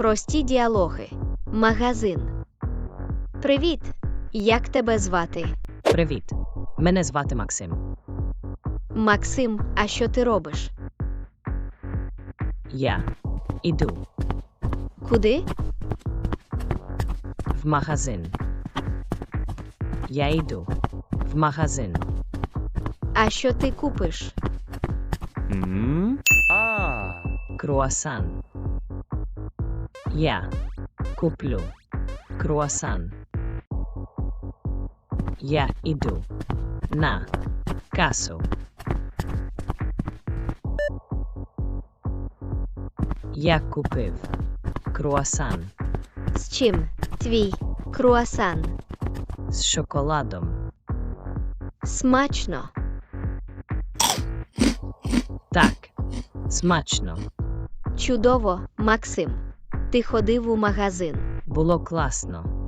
Прості діалоги. Магазин. Привіт. Як тебе звати? Привіт. Мене звати Максим. Максим, а що ти робиш? Я іду Куди? в магазин. Я йду в магазин. А що ти купиш? М? А, Круасан. Я куплю круасан. Я іду на касу. Я купив круасан З чим? Твій круасан. з шоколадом. Смачно. Так, смачно. Чудово, Максим. Ти ходив у магазин. Було класно.